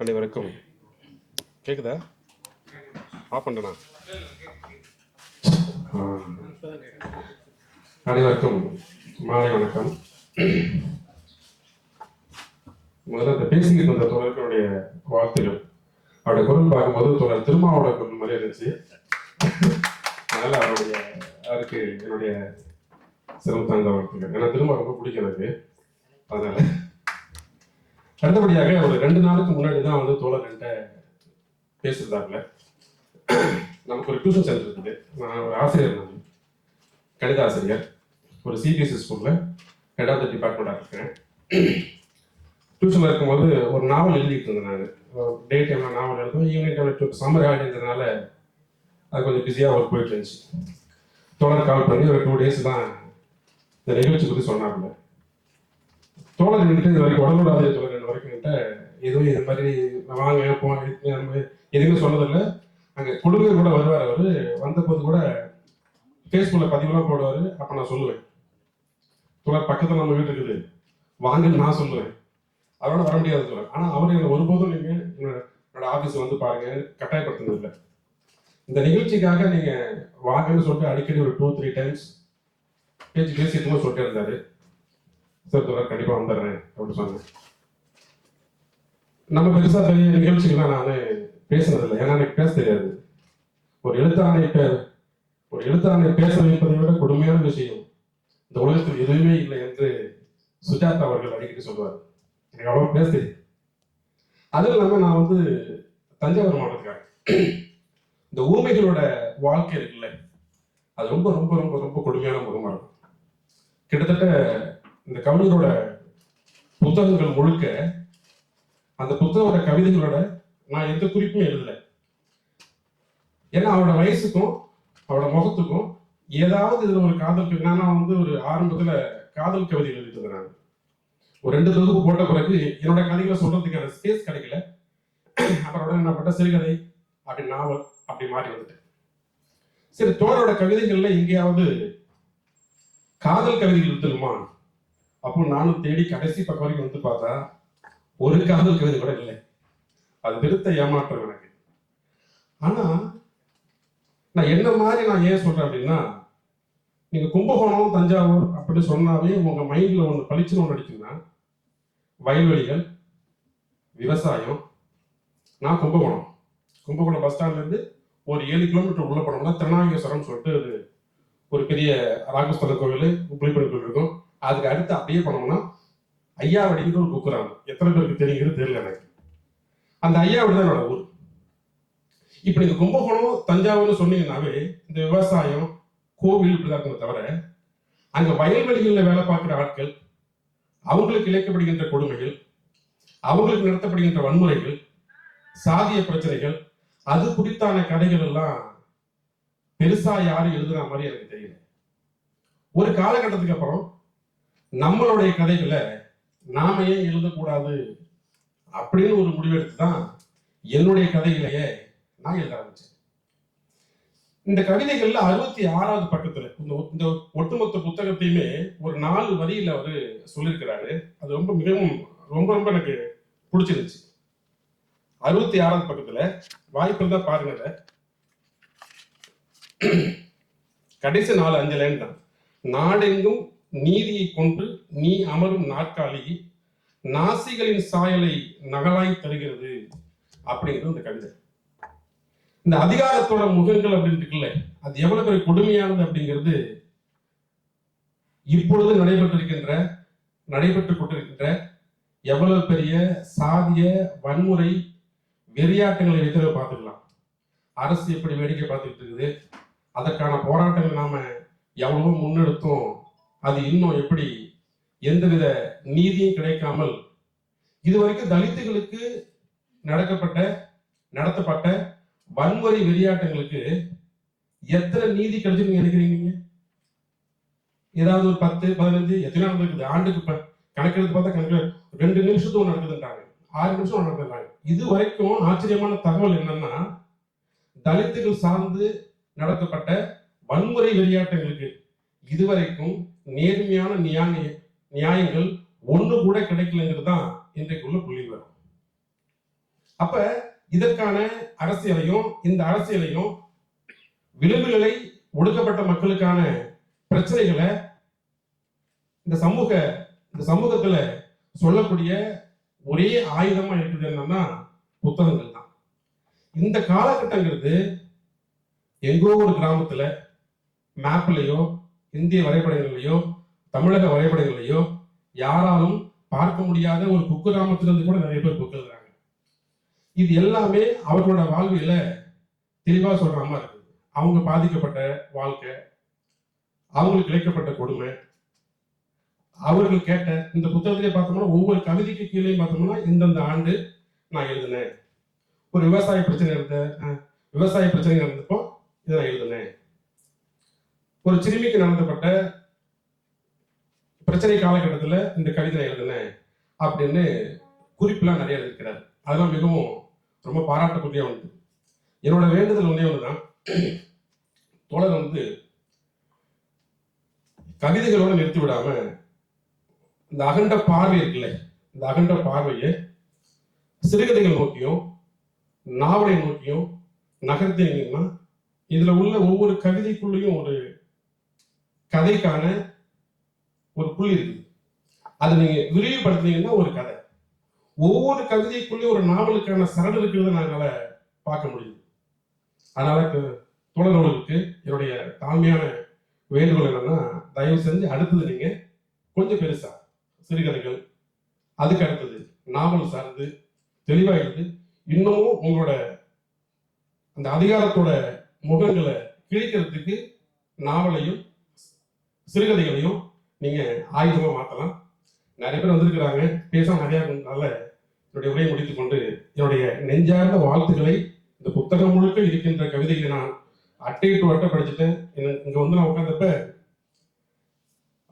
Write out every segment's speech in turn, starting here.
அனைவருக்கும் கேக்குதா? ஆஃப் பண்ணா அனைவருக்கும் மாலை வணக்கம். முதல்ல அந்த பேசிக்கிட்டு இருந்த தொடர்களுடைய வாழ்த்துகள் அவருடைய குரல் பார்க்கும்போது தொடர் திருமாவோட குரல் மாதிரி இருந்துச்சு. அதனால அவருடைய அவருக்கு என்னுடைய சிரம் தாழ்ந்த வாழ்த்துக்கள் ஏன்னா திரும்ப ரொம்ப பிடிக்கும் எனக்கு. அதனால அடுத்தபடியாக ஒரு ரெண்டு நாளுக்கு முன்னாடி தான் வந்து தோழர்கிட்ட என்கிட்ட பேசுறதாப்புல நமக்கு ஒரு டியூஷன் சென்டர் இருக்குது. நான் ஒரு ஆசிரியர் நான். கணித ஆசிரியர். ஒரு சிபிஎஸ்சி ஸ்கூலில் ஹெட் ஆஃப் த டிபார்ட்மெண்ட்டாக இருக்கேன். டியூஷனில் இருக்கும்போது ஒரு நாவல் எழுதிட்டு இருந்தேன் நான். டே டைமில் நாவல் எழுதும் ஈவினிங் டைமில் சம்மர் ஹாலிடேன்றதுனால அது கொஞ்சம் பிஸியாக ஒர்க் போயிட்டு இருந்துச்சு. தோழர் கால் பண்ணி ஒரு டூ டேஸ் தான் இந்த நிகழ்ச்சி பற்றி சொன்னாப்புல. தோழர் நின்றுட்டு இது வரைக்கும் உடலோட தோழர் வரைக்கும் கிட்ட எதுவும் இது மாதிரி வாங்க போ எதுவுமே சொன்னதில்லை. அங்கே கொடுங்க கூட வருவார் அவர். வந்தபோது கூட ஃபேஸ்புக்கில் பதிவுலாம் போடுவார். அப்போ நான் சொல்லுவேன். தோழர் பக்கத்தில் நம்ம வீடு இருக்குது. வாங்கன்னு நான் சொல்லுவேன். அவரோட வர முடியாது தோழர். ஆனால் அவர் என்னை ஒருபோதும் நீங்கள் என்னோட ஆஃபீஸ் வந்து பாருங்க கட்டாயப்படுத்தினதில்லை. இந்த நிகழ்ச்சிக்காக நீங்கள் வாங்கன்னு சொல்லிட்டு அடிக்கடி ஒரு டூ த்ரீ டைம்ஸ் பேச்சு பேசிட்டு சொல்லிட்டு இருந்தாரு. சார் தூரம் கண்டிப்பாக வந்துடுறேன் அப்படின்னு சொன்னேன் நம்ம பெருசா பெரிய நிகழ்ச்சிகள்லாம் நான் பேசுனதில்லை. ஏன்னா எனக்கு பேச தெரியாது. ஒரு எழுத்தாணை ஒரு எழுத்தாணை பேச வைப்பதை விட கொடுமையான விஷயம் இந்த உலகத்தில் எதுவுமே இல்லை என்று சுஜாதா அவர்கள் அடிக்கடி சொல்லுவார் எனக்கு அவ்வளோ பேச தெரியும் அதுவும் இல்லாமல் நான் வந்து தஞ்சாவூர் மாவட்டத்துக்காரன். இந்த ஊமைகளோட வாழ்க்கை இருக்குல்ல அது ரொம்ப ரொம்ப ரொம்ப ரொம்ப கொடுமையான முகமாக இருக்கும். கிட்டத்தட்ட இந்த கவிஞரோட புத்தகங்கள் முழுக்க அந்த புத்தகோட கவிதைகளோட நான் எந்த குறிப்பும் எழுதலை. ஏன்னா அவரோட வயசுக்கும் அவரோட முகத்துக்கும் ஏதாவது இதில் ஒரு காதல் கவி- நான் வந்து ஒரு ஆரம்பத்துல காதல் கவிதை எழுதிட்டு நான். ஒரு ரெண்டு தொகுப்பு போட்ட பிறகு என்னோட கதைகளை சொல்றதுக்கான ஸ்பேஸ் கிடைக்கல. அப்புறம் என்ன பண்ண சிறுகதை அப்படி நாவல் அப்படி மாறி வந்துட்டேன். சரி தோழரோட கவிதைகள்ல எங்கேயாவது காதல் கவிதைகள் இருக்குமா? அப்போ நானும் தேடி கடைசி பக்கம் வரைக்கும் வந்து பார்த்தா ஒரு காதல் கவிதை கூட இல்லை. அது திருத்த ஏமாற்றம் எனக்கு. ஆனா நான் என்ன மாதிரி நான் ஏன் சொல்றேன் அப்படின்னா நீங்க கும்பகோணம் தஞ்சாவூர் அப்படின்னு சொன்னாவே உங்க மைண்ட்ல ஒன்று பளிச்சுன்னு ஒன்று அடிக்குதுன்னா வயல்வெளிகள் விவசாயம் நான் கும்பகோணம். கும்பகோணம் பஸ் ஸ்டாண்ட்லேருந்து ஒரு ஏழு கிலோமீட்டர் உள்ள போனோம்னா திருநாகேஸ்வரம் சொல்லிட்டு ஒரு ஒரு பெரிய ராகஸ்தல கோவில் புளிப்பன் கோவில் இருக்கும். அதுக்கு அடுத்து அப்படியே போனோம்னா ஐயாவடிங்கிற ஒரு குக்குறாங்க எத்தனை பேருக்கு தெரியுங்கிறது தெரியல எனக்கு. அந்த ஐயாவடி தான் என்னோட ஊர். இப்போ இந்த கும்பகோணம் தஞ்சாவூர்னு சொன்னீங்கன்னாவே இந்த விவசாயம் கோவில் இப்படிதான் இருக்குமே தவிர அங்க வயல்வெளிகளில் வேலை பார்க்குற ஆட்கள் அவங்களுக்கு இழைக்கப்படுகின்ற கொடுமைகள் அவங்களுக்கு நடத்தப்படுகின்ற வன்முறைகள் சாதிய பிரச்சனைகள் அது குறித்தான கதைகள் எல்லாம் பெருசா யாரும் எழுதுற மாதிரி எனக்கு தெரியல. ஒரு காலகட்டத்துக்கு அப்புறம் நம்மளுடைய கதைகளை நாம ஏன் எழுதக்கூடாது அப்படின்னு ஒரு முடிவெடுத்து தான் என்னுடைய கதைகளையே நான் எழுத ஆரம்பிச்சேன். இந்த கவிதைகள்ல அறுபத்தி ஆறாவது பக்கத்துல இந்த இந்த ஒட்டுமொத்த புத்தகத்தையுமே ஒரு நாலு வரியில அவரு சொல்லியிருக்கிறாரு. அது ரொம்ப மிகவும் ரொம்ப ரொம்ப எனக்கு பிடிச்சிருந்துச்சு. அறுபத்தி ஆறாவது பக்கத்துல வாய்ப்பு இருந்தா பாருங்க கடைசி நாலு அஞ்சு லைன் தான். நாடெங்கும் நீதியை கொண்டு நீ அமரும் நாற்காலி நாசிகளின் சாயலை நகலாய் தருகிறது அப்படிங்கிறது இந்த கவிதை. இந்த அதிகாரத்தோட முகங்கள் அப்படின்னு இருக்குல்ல அது எவ்வளவு பெரிய கொடுமையானது அப்படிங்கிறது இப்பொழுது நடைபெற்றிருக்கின்ற நடைபெற்றுக் கொண்டிருக்கின்ற எவ்வளவு பெரிய சாதிய வன்முறை வெறியாட்டங்களை வைத்து பார்த்துக்கலாம். அரசு எப்படி வேடிக்கை பார்த்துக்கிட்டு இருக்குது? அதற்கான போராட்டங்கள் நாம எவ்வளவோ முன்னெடுத்தோம். அது இன்னும் எப்படி எந்தவித நீதியும் கிடைக்காமல் இதுவரைக்கும் தலித்துகளுக்கு நடக்கப்பட்ட நடத்தப்பட்ட வன்முறை வெறியாட்டங்களுக்கு எத்தனை நீதி கிடைச்சுன்னு நினைக்கிறீங்க? ஏதாவது ஒரு பத்து பதினஞ்சு எத்தனை நடந்திருக்குது. ஆண்டுக்கு ப- கணக்கெடுத்து பார்த்தா கணக்கு ரெண்டு நிமிஷத்துக்கு நடக்குதுன்றாங்க. ஆறு நிமிஷம் நடக்குதுன்றாங்க. இது வரைக்கும் ஆச்சரியமான தகவல் என்னன்னா தலித்துகள் சார்ந்து நடத்தப்பட்ட வன்முறை வெறியாட்டங்களுக்கு இதுவரைக்கும் நேர்மையான நியாய நியாயங்கள் ஒண்ணு கூட கிடைக்கலங்கிறது தான் இன்றைக்குள்ள புள்ளி வரும் அப்ப இதற்கான அரசியலையும் இந்த அரசியலையும் விளிம்புகளை ஒடுக்கப்பட்ட மக்களுக்கான பிரச்சனைகளை இந்த சமூக இந்த சமூகத்துல சொல்லக்கூடிய ஒரே ஆயுதமா இருக்குது என்னன்னா புத்தகங்கள் தான். இந்த காலகட்டங்கிறது எங்கோ ஒரு கிராமத்துல மேப்லயோ இந்திய வரைபடங்களையோ தமிழக வரைபடங்களையோ யாராலும் பார்க்க முடியாத ஒரு குக்கிராமத்திலிருந்து கூட நிறைய பேர் புக் இது எல்லாமே அவர்களோட வாழ்வியல தெளிவா சொல்ற மாதிரி இருக்குது அவங்க பாதிக்கப்பட்ட வாழ்க்கை அவங்களுக்கு இழைக்கப்பட்ட கொடுமை அவர்கள் கேட்ட இந்த புத்தகத்திலே பார்த்தோம்னா ஒவ்வொரு கவிதைக்கு கீழே பார்த்தோம்னா இந்தந்த ஆண்டு நான் எழுதினேன். ஒரு விவசாய பிரச்சனை இருந்த விவசாய பிரச்சனை இருந்தப்போ இதை நான் எழுதினேன். ஒரு சிறுமிக்கு நடத்தப்பட்ட பிரச்சனை காலகட்டத்தில் இந்த கவிதை நான் எழுதினேன் அப்படின்னு குறிப்பெல்லாம் நிறைய இருக்கிறார் அதெல்லாம் மிகவும் ரொம்ப பாராட்டக்கூடிய ஒன்று. என்னோட வேண்டுதல் ஒன்றே ஒன்று தான் தோழர் வந்து கவிதைகளோட நிறுத்தி விடாம இந்த அகண்ட பார்வை இருக்குல்ல இந்த அகண்ட பார்வையை சிறுகதைகள் நோக்கியும் நாவலை நோக்கியும் நகர்த்தினீங்கன்னா இதுல உள்ள ஒவ்வொரு கவிதைக்குள்ளேயும் ஒரு கதைக்கான ஒரு புள்ளி இருக்குது அதை நீங்க விரிவுபடுத்தினீங்கன்னா ஒரு கதை. ஒவ்வொரு கவிதைக்குள்ளேயும் ஒரு நாவலுக்கான சரடு இருக்கிறத நாங்கள பார்க்க முடியுது. அதனால கு- தோழர்களுக்கு என்னுடைய தாழ்மையான வேண்டுகோள் என்னன்னா தயவு செஞ்சு அடுத்தது நீங்க கொஞ்சம் பெருசா சிறுகதைகள் அதுக்கு அடுத்தது நாவல் சார்ந்து தெளிவா இருந்து இன்னமும் உங்களோட அந்த அதிகாரத்தோட முகங்களை கிழிக்கிறதுக்கு நாவலையும் சிறுகதைகளையும் நீங்கள் ஆயுதமாக மாற்றலாம் நிறைய பேர் வந்திருக்கிறாங்க. பேச நிறையா நல்ல என்னுடைய உரையை முடித்துக்கொண்டு என்னுடைய நெஞ்சார்ந்த வாழ்த்துக்களை இந்த புத்தகம் முழுக்க இருக்கின்ற கவிதைகளை நான் அட்டை டு அட்டை படிச்சுட்டேன். இங்கே வந்து நான் உட்காந்தப்ப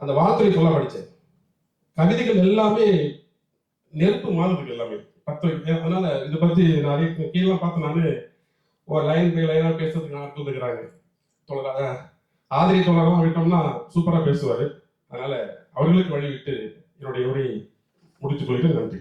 அந்த வாழ்த்துறை சொல்ல படித்தேன் கவிதைகள் எல்லாமே நெருப்பு மாறுதுக்கு எல்லாமே. பத்து அதனால இதை பத்தி நிறைய கீழே பார்த்து நான் ஒரு லைன் பை லைனாக பேசுறதுக்கு நான் இருக்கிறாங்க. தோழரா ஆதரி தோழரெல்லாம் விட்டோம்னா சூப்பராக பேசுவார். அதனால் அவர்களுக்கு வழிவிட்டு என்னுடைய உரையை முடித்துக் கொள்கிறேன். நன்றி.